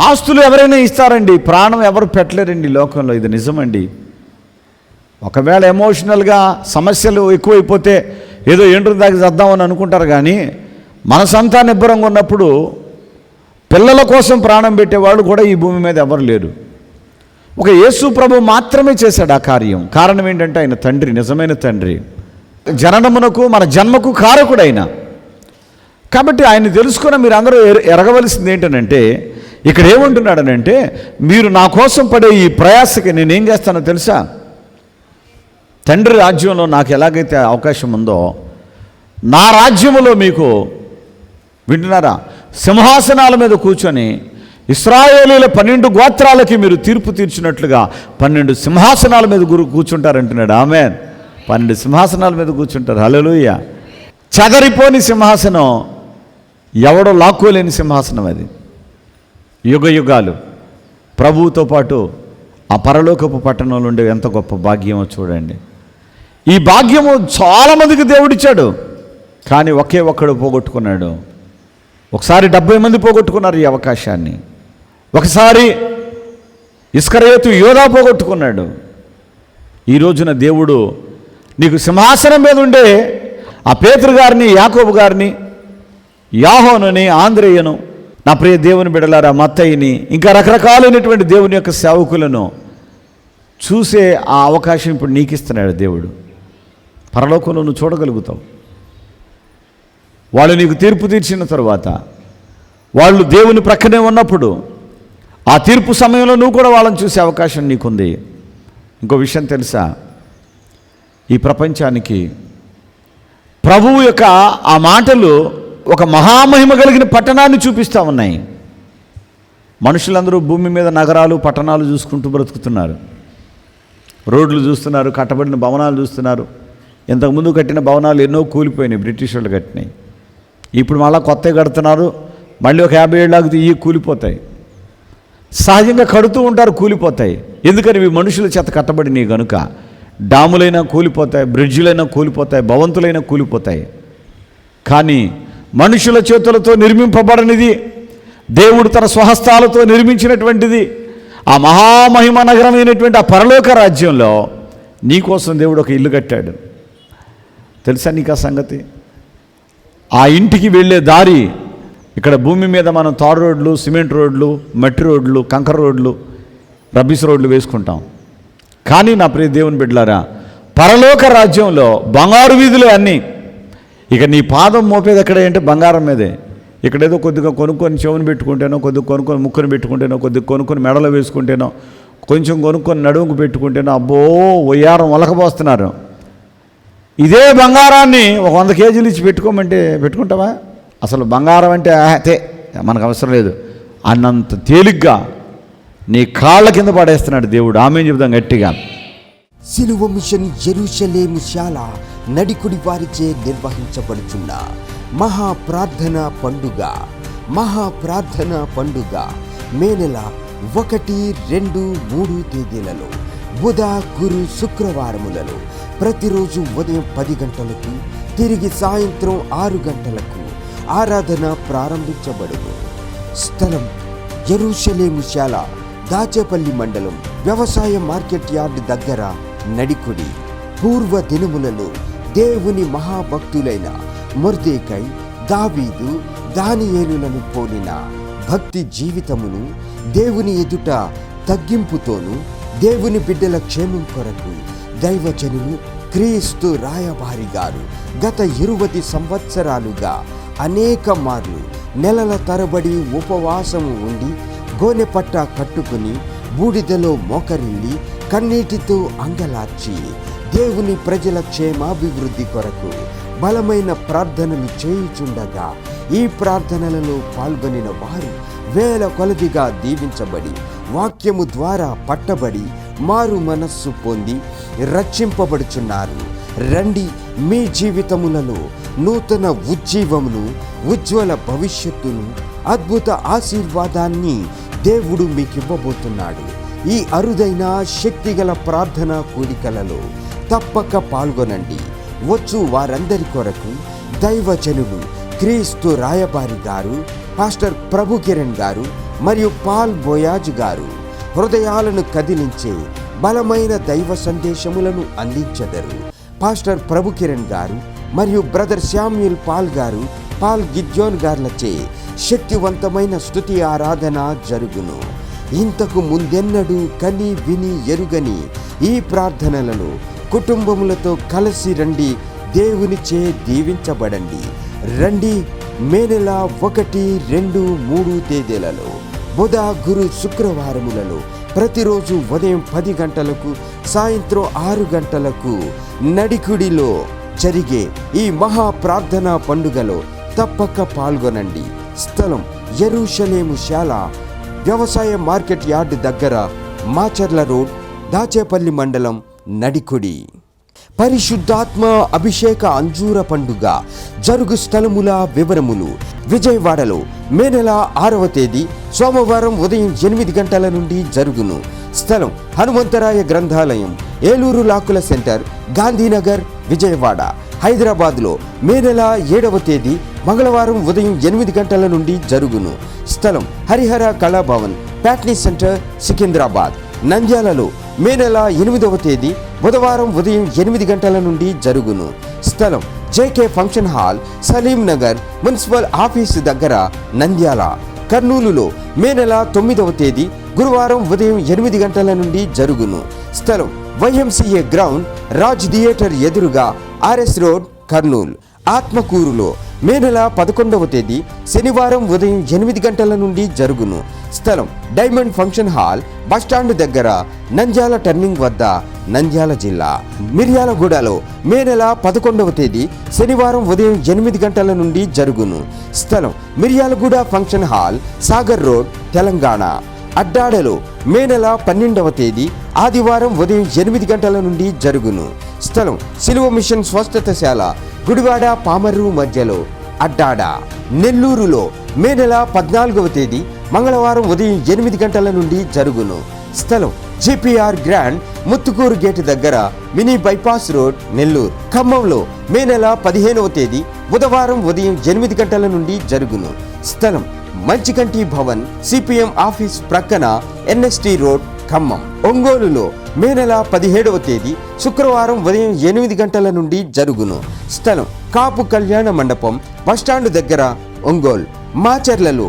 ఆస్తులు ఎవరైనా ఇస్తారండి. ప్రాణం ఎవరు పెట్టలేరండి లోకంలో. ఇది నిజమండి. ఒకవేళ ఎమోషనల్గా సమస్యలు ఎక్కువైపోతే ఏదో ఏంటో దాకా చేద్దామని అనుకుంటారు కానీ మనసంతా నిబ్బరంగా ఉన్నప్పుడు పిల్లల కోసం ప్రాణం పెట్టేవాళ్ళు కూడా ఈ భూమి మీద ఎవరు లేరు. ఒక యేసు ప్రభు మాత్రమే చేశాడు ఆ కార్యం. కారణం ఏంటంటే ఆయన తండ్రి నిజమైన తండ్రి. జననమునకు మన జన్మకు కారకుడైన. కాబట్టి ఆయన తెలుసుకున్న మీరు అందరూ ఎరగవలసింది ఏంటనంటే ఇక్కడ ఏమంటున్నాడనంటే మీరు నా కోసం పడే ఈ ప్రయాసకి నేనేం చేస్తానో తెలుసా? తండ్రి రాజ్యంలో నాకు ఎలాగైతే అవకాశం ఉందో నా రాజ్యములో మీకు వింటున్నారా? సింహాసనాల మీద కూర్చొని ఇస్రాయేలీల పన్నెండు గోత్రాలకి మీరు తీర్పు తీర్చినట్లుగా పన్నెండు సింహాసనాల మీద గురు కూర్చుంటారంటున్నాడు. ఆమె పన్నెండు సింహాసనాల మీద కూర్చుంటారు. హలోయ చదరిపోని సింహాసనం ఎవడో లాక్కోలేని సింహాసనం అది. యుగ యుగాలు. ప్రభువుతో పాటు ఆ పరలోకపు పట్టణంలో ఉండే ఎంత గొప్ప భాగ్యమో చూడండి. ఈ భాగ్యము చాలామందికి దేవుడిచ్చాడు. కానీ ఒకే ఒక్కడు పోగొట్టుకున్నాడు. ఒకసారి డెబ్బై మంది పోగొట్టుకున్నారు ఈ అవకాశాన్ని. ఒకసారి ఇస్కరయోతు యోధా పోగొట్టుకున్నాడు. ఈ రోజున దేవుడు నీకు సింహాసనం మీద ఉండే ఆ పేతురు గారిని యాకోబు గారిని యాహోనుని ఆంధ్రేయను నా ప్రియ దేవుని బిడలారా మత్తయ్యని ఇంకా రకరకాలైనటువంటి దేవుని యొక్క సేవకులను చూసే ఆ అవకాశం ఇప్పుడు నీకు ఇస్తున్నాడు దేవుడు. పరలోకంలో నువ్వు చూడగలుగుతావు. వాళ్ళు నీకు తీర్పు తీర్చిన తర్వాత వాళ్ళు దేవుని ప్రక్కనే ఉన్నప్పుడు ఆ తీర్పు సమయంలో నువ్వు కూడా వాళ్ళని చూసే అవకాశం నీకుంది. ఇంకో విషయం తెలుసా? ఈ ప్రపంచానికి ప్రభువు యొక్క ఆ మాటలు ఒక మహామహిమ కలిగిన పట్టణాన్ని చూపిస్తూ ఉన్నాయి. మనుషులందరూ భూమి మీద నగరాలు పట్టణాలు చూసుకుంటూ బ్రతుకుతున్నారు. రోడ్లు చూస్తున్నారు కట్టబడిన భవనాలు చూస్తున్నారు. ఇంతకుముందు కట్టిన భవనాలు ఎన్నో కూలిపోయినాయి బ్రిటిష్ వాళ్ళు కట్టినాయి ఇప్పుడు మళ్ళీ కొత్తవి కడుతున్నారు మళ్ళీ ఒక యాభై ఏళ్ళకి ఇవి కూలిపోతాయి. సహజంగా కడుతూ ఉంటారు కూలిపోతాయి. ఎందుకని ఇవి మనుషుల చేత కట్టబడినవి కనుక డాములైనా కూలిపోతాయి బ్రిడ్జులైనా కూలిపోతాయి భవంతులైనా కూలిపోతాయి. కానీ మనుషుల చేతులతో నిర్మింపబడనిది. దేవుడు తన స్వహస్తాలతో నిర్మించినటువంటిది. ఆ మహామహిమ నగరమైనటువంటి ఆ పరలోక రాజ్యంలో నీకోసం దేవుడు ఒక ఇల్లు కట్టాడు. తెలుసా నీకు ఆ సంగతి? ఆ ఇంటికి వెళ్ళే దారి ఇక్కడ భూమి మీద మనం తాడు రోడ్లు సిమెంట్ రోడ్లు మట్టి రోడ్లు కంకర రోడ్లు రబ్బీస్ రోడ్లు వేసుకుంటాం. కానీ నా ప్రియ దేవుని బిడ్డలారా పరలోక రాజ్యంలో బంగారు వీధులు అన్నీ ఇక నీ పాదం మోపేది ఎక్కడ ఏంటి బంగారం మీదే. ఇక్కడేదో కొద్దిగా కొనుక్కొని చెవుని పెట్టుకుంటేనో కొద్దిగా కొనుక్కొని ముక్కును పెట్టుకుంటేనో కొద్దిగా కొనుక్కొని మెడలో వేసుకుంటేనో కొంచెం కొనుక్కొని నడుముకు పెట్టుకుంటేనో అబ్బో ఒయ్యారం వలకపోస్తున్నారు ఇదే బంగారాన్ని ఒక వంద కేజీలు ఇచ్చి పెట్టుకోమంటే పెట్టుకుంటావా? అసలు బంగారం అంటే అతే మనకు అవసరం లేదు. అన్నంత తేలిగ్గా నీ కాళ్ళ కింద పడేస్తున్నాడు దేవుడు. ఆమె చెబుదాం గట్టిగా. సిలువ మిషన్ జెరూషలేము శాల నడికుడి వారిచే నిర్వహించబడుచున్న మహా ప్రార్థన పండుగ మహా ప్రార్థన పండుగ మే నెల ఒకటి రెండు మూడు తేదీలలో బుధ గురు శుక్రవారములలో ప్రతిరోజు ఉదయం పది గంటలకు తిరిగి సాయంత్రం ఆరు గంటలకు ఆరాధన ప్రారంభించబడును. స్థలం జెరూషలేము శాల దాచేపల్లి మండలం వ్యవసాయ మార్కెట్ యార్డ్ దగ్గర నడికుడి. పూర్వ దినములలో దేవుని మహాభక్తులైన మొర్దేకై దావీదు దానియేలులను పోలిన భక్తి జీవితమును దేవుని ఎదుట తగ్గింపుతోను దేవుని బిడ్డల క్షేమం కొరకు దైవజనులు క్రీస్తు రాయబారి గారు గత ఇరువది సంవత్సరాలుగా అనేక మార్లు నెలల తరబడి ఉపవాసము ఉండి గోనె పట్ట కట్టుకుని బూడిదలో మోకరిల్లి కన్నీటితో అంగలార్చి దేవుని ప్రజల క్షేమాభివృద్ధి కొరకు బలమైన ప్రార్థనలు చేయుచుండగా ఈ ప్రార్థనలలో పాల్గొనిన వారు వేల కొలదిగా దీవించబడి వాక్యము ద్వారా పట్టబడి మారు మనస్సు పొంది రక్షింపబడుచున్నారు. రండి మీ జీవితములలో నూతన ఉజ్జీవమును ఉజ్వల భవిష్యత్తును అద్భుత ఆశీర్వాదాన్ని దేవుడు మీకివ్వబోతున్నాడు. ఈ అరుదైన శక్తిగల ప్రార్థన కోరికలలో తప్పక పాల్గొనండి. వచ్చు వారందరి కొరకు దైవజనులు క్రీస్తు రాయబారి గారు పాస్టర్ ప్రభు కిరణ్ గారు మరియు పాల్ బోయాజ్ గారు హృదయాలను కదిలించే బలమైన దైవ సందేశములను అందించెదరు. పాస్టర్ ప్రభు కిరణ్ గారు మరియు brother Samuel Paul garu Paul Gideon గార్లచే శక్తివంతమైన స్తుతి ఆరాధన జరుగును. ఇంతకు ముందెన్నడూ కని విని ఎరుగని ఈ ప్రార్థనలను కుటుంబములతో కలిసి రండి దేవునిచే దీవించబడండి. రండి మే నెల ఒకటి రెండు మూడు తేదీలలో బుధ గురు శుక్రవారములలో ప్రతిరోజు ఉదయం పది గంటలకు సాయంత్రం ఆరు గంటలకు నడికుడిలో జరిగే ఈ మహా ప్రార్థనా పండుగలో తప్పక పాల్గొనండి. స్థలం ఎరుషలేము శాల వ్యవసాయ మార్కెట్ యార్డ్ దగ్గర మాచర్ల రోడ్ దాచేపల్లి మండలం నడికుడి. పరిశుద్ధాత్మ అభిషేక అంజూర పండుగ జరుగు స్థలముల వివరములు. విజయవాడలో మే నెల ఆరవ తేదీ సోమవారం ఉదయం ఎనిమిది గంటల నుండి జరుగును. స్థలం హనుమంతరాయ గ్రంథాలయం ఏలూరు లాకుల సెంటర్ గాంధీనగర్ విజయవాడ. హైదరాబాద్లో మే నెల ఏడవ తేదీ మంగళవారం ఉదయం ఎనిమిది గంటల నుండి జరుగును. స్థలం హరిహర కళాభవన్ ప్యాట్నీ సెంటర్ సికింద్రాబాద్. నంద్యాలలో మే నెల ఎనిమిదవ తేదీ బుధవారం ఉదయం ఎనిమిది గంటల నుండి జరుగును. స్థలం JK function hall Saleem Nagar municipal office దగ్గర నంద్యాల. కర్నూలులో మే నెల తొమ్మిదవ తేదీ గురువారం ఉదయం ఎనిమిది గంటల నుండి జరుగును. స్థలం వైఎంసీఏ గ్రౌండ్ రాజ్ థియేటర్ ఎదురుగా ఆర్ఎస్ రోడ్ కర్నూలు. ఆత్మకూరులో మే నెల పదకొండవ తేదీ శనివారం ఉదయం ఎనిమిది గంటల నుండి జరుగును. స్థలం డైమండ్ ఫంక్షన్ హాల్ బస్టాండ్ దగ్గర నంద్యాల టర్నింగ్ వద్ద నంద్యాల జిల్లా. మిర్యాలగూడలో మే నెల పదకొండవ తేదీ శనివారం ఉదయం ఎనిమిది గంటల నుండి జరుగును. స్థలం Miryalaguda function hall Sagar road Telangana. అడ్డాడలో May నెల పన్నెండవ తేదీ ఆదివారం ఉదయం ఎనిమిది గంటల నుండి జరుగును. స్థలం సిలువ మిషన్ స్వస్థతశాల గుడివాడ పామర్రు మధ్యలో. అడ్డాడ నెల్లూరులో మే నెల పద్నాలుగవ తేదీ మంగళవారం ఉదయం ఎనిమిది గంటల నుండి జరుగును. స్థలం జిపిఆర్ గ్రాండ్ ముత్తుకూరు గేట్ దగ్గర మినీ బైపాస్ రోడ్ నెల్లూరు. ఖమ్మంలో మే నెల పదిహేనవ తేదీ బుధవారం ఉదయం ఎనిమిది గంటల నుండి జరుగును. స్థలం మంచికంటి భవన్ సిపిఎం ఆఫీస్ ప్రక్కన ఎన్ఎస్టి రోడ్ ఖమ్మం. ఒంగోలులో మే నెల పదిహేడవ తేదీ శుక్రవారం ఉదయం ఎనిమిది గంటల నుండి జరుగును. స్థలం కాపు కళ్యాణ మండపం బస్టాండ్ దగ్గర ఒంగోలు. మాచర్లలో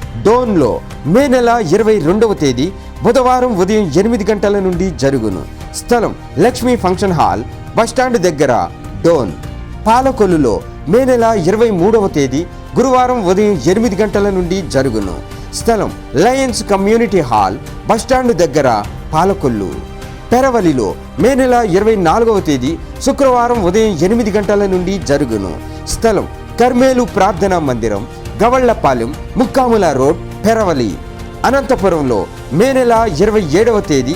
డోన్లో మే నెల ఇరవై రెండవ తేదీ బుధవారం ఉదయం ఎనిమిది గంటల నుండి జరుగును. స్థలం లక్ష్మీ ఫంక్షన్ హాల్ బస్టాండ్ దగ్గర డోన్. పాలకొల్లులో మే నెల ఇరవై మూడవ తేదీ గురువారం ఉదయం ఎనిమిది గంటల నుండి జరుగును. స్థలం లయన్స్ కమ్యూనిటీ హాల్ బస్టాండ్ దగ్గర పాలకొల్లు. పెరవలిలో మే నెల ఇరవై నాలుగవ తేదీ శుక్రవారం ఉదయం ఎనిమిది గంటల నుండి జరుగును. స్థలం కర్మేలు ప్రార్థనా మందిరం గవళ్ళపాలెం ముక్కాముల రోడ్ పెరవలి. అనంతపురంలో మే నెల ఇరవై ఏడవ తేదీ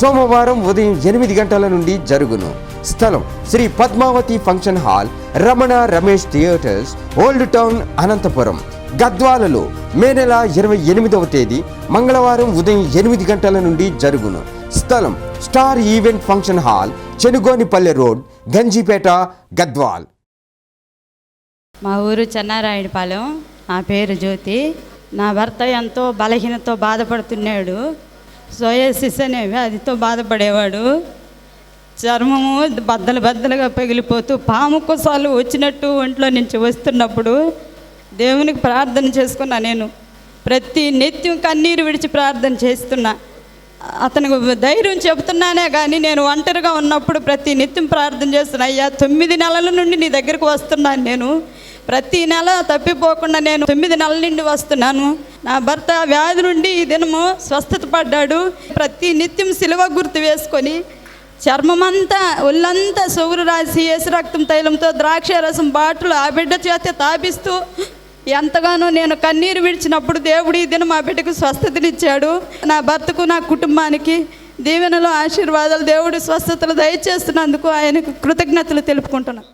సోమవారం ఉదయం ఎనిమిది గంటల నుండి జరుగును. స్థలం Sri Padmavathi function hall Ramana Ramesh theatres old town Anantapur. గద్వాలలో May నెల ఇరవై ఎనిమిదవ తేదీ మంగళవారం ఉదయం ఎనిమిది గంటల నుండి జరుగును. స్థలం star event function hall Chenugonipalle road Ganjipeta Gadwal. మా ఊరు చెన్నారాయణపాలెం నా పేరు జ్యోతి. నా భర్త ఎంతో బలహీనతో బాధపడుతున్నాడు. సోయసిస్ అనే వ్యాధితో బాధపడేవాడు. చర్మము బద్దలు బద్దలుగా పగిలిపోతూ పాము కుసాలు వచ్చినట్టు ఒంట్లో నుంచి వస్తున్నప్పుడు దేవునికి ప్రార్థన చేసుకున్నా నేను. ప్రతి నిత్యం కన్నీరు విడిచి ప్రార్థన చేస్తున్నా. అతనికి ధైర్యం చెబుతున్నానే కానీ నేను ఒంటరిగా ఉన్నప్పుడు ప్రతి నిత్యం ప్రార్థన చేస్తున్నా. అయ్యా తొమ్మిది నెలల నుండి నీ దగ్గరకు వస్తున్నాను నేను. ప్రతి నెల తప్పిపోకుండా నేను తొమ్మిది నెలల నుండి వస్తున్నాను. నా భర్త వ్యాధి నుండి ఈ దినము స్వస్థత పడ్డాడు. ప్రతి నిత్యం సిలువ గుర్తు వేసుకొని చర్మమంతా ఒళ్ళంతా సొగురు రాసి ఏసు రక్తం తైలంతో ద్రాక్ష రసం బాటలు ఆ బిడ్డ చేత తాపిస్తూ ఎంతగానో నేను కన్నీరు విడిచినప్పుడు దేవుడు ఈ దినం మా బిడ్డకు స్వస్థతనిచ్చాడు. నా భర్తకు నా కుటుంబానికి దీవెనలో ఆశీర్వాదాలు దేవుడు స్వస్థతలు దయచేస్తున్నందుకు ఆయనకు కృతజ్ఞతలు తెలుపుకుంటున్నాను